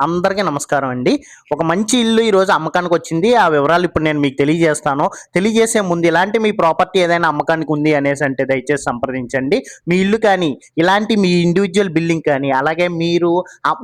అందరికీ నమస్కారం అండి. ఒక మంచి ఇల్లు ఈరోజు అమ్మకానికి వచ్చింది. ఆ వివరాలు ఇప్పుడు నేను మీకు తెలియజేస్తాను. తెలియజేసే ముందు ఇలాంటి మీ ప్రాపర్టీ ఏదైనా అమ్మకానికి ఉంది అనేసి అంటే దయచేసి సంప్రదించండి. మీ ఇల్లు కానీ ఇలాంటి మీ ఇండివిజువల్ బిల్డింగ్ కానీ అలాగే మీరు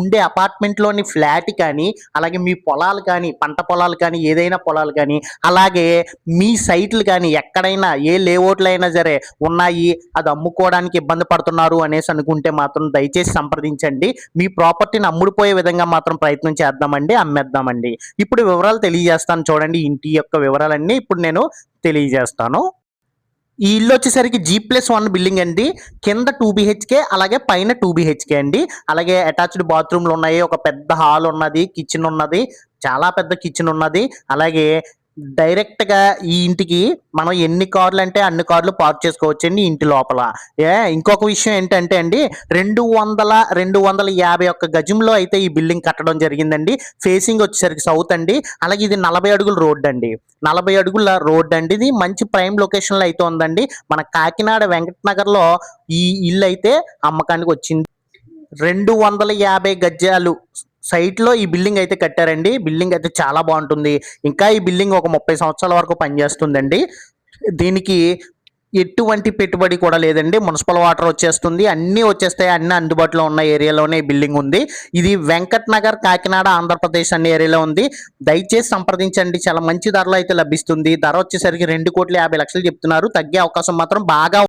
ఉండే అపార్ట్మెంట్లోని ఫ్లాట్ కానీ అలాగే మీ పొలాలు కానీ పంట పొలాలు కానీ ఏదైనా పొలాలు కానీ అలాగే మీ సైట్లు కానీ ఎక్కడైనా ఏ లేఅవుట్లు అయినా సరే ఉన్నాయి అది అమ్ముకోవడానికి ఇబ్బంది పడుతున్నారు అనేసి అనుకుంటే మాత్రం దయచేసి సంప్రదించండి. మీ ప్రాపర్టీని అమ్ముడుపోయే విధంగా మాత్రం ప్రయత్నం చేద్దామండి అమ్మేద్దామండి. ఇప్పుడు వివరాలు తెలియజేస్తాను చూడండి ఇంటి యొక్క వివరాలన్నీ ఇప్పుడు నేను తెలియజేస్తాను. ఈ ఇల్లు వచ్చేసరికి జీ ప్లస్ వన్ బిల్డింగ్ అండి. కింద టూ బిహెచ్కే అలాగే పైన టూ బిహెచ్కే అండి. అలాగే అటాచ్డ్ బాత్రూమ్లు ఉన్నాయి ఒక పెద్ద హాల్ ఉన్నది కిచెన్ ఉన్నది చాలా పెద్ద కిచెన్ ఉన్నది. అలాగే డైరెక్ట్గా ఈ ఇంటికి మనం ఎన్ని కార్లు అంటే అన్ని కార్లు పార్క్ చేసుకోవచ్చు అండి ఇంటి లోపల. ఏ ఇంకొక విషయం ఏంటంటే అండి రెండు వందల రెండు వందల యాభై ఒక్క గజంలో అయితే ఈ బిల్డింగ్ కట్టడం జరిగిందండి. ఫేసింగ్ వచ్చేసరికి సౌత్ అండి. అలాగే ఇది నలభై అడుగుల రోడ్ అండి. నలభై అడుగుల రోడ్ అండి. ఇది మంచి ప్రైమ్ లొకేషన్లో అయితే ఉందండి. మన కాకినాడ వెంకటనగర్లో ఈ ఇల్లు అయితే అమ్మకానికి వచ్చింది. రెండు వందల యాభై గజాలు సైట్లో ఈ బిల్డింగ్ అయితే కట్టారండి. బిల్డింగ్ అయితే చాలా బాగుంటుంది. ఇంకా ఈ బిల్డింగ్ ఒక ముప్పై సంవత్సరాల వరకు పనిచేస్తుందండి. దీనికి ఎటువంటి పెట్టుబడి కూడా లేదండి. మున్సిపల్ వాటర్ వచ్చేస్తుంది. అన్నీ వచ్చేస్తాయి. అన్ని అందుబాటులో ఉన్న ఏరియాలోనే బిల్డింగ్ ఉంది. ఇది వెంకట్ నగర్ కాకినాడ ఆంధ్రప్రదేశ్ అనే ఏరియాలో ఉంది. దయచేసి సంప్రదించండి. చాలా మంచి ధరలో అయితే లభిస్తుంది. ధర వచ్చేసరికి రెండు కోట్ల యాభై లక్షలు చెప్తున్నారు. తగ్గే అవకాశం మాత్రం బాగా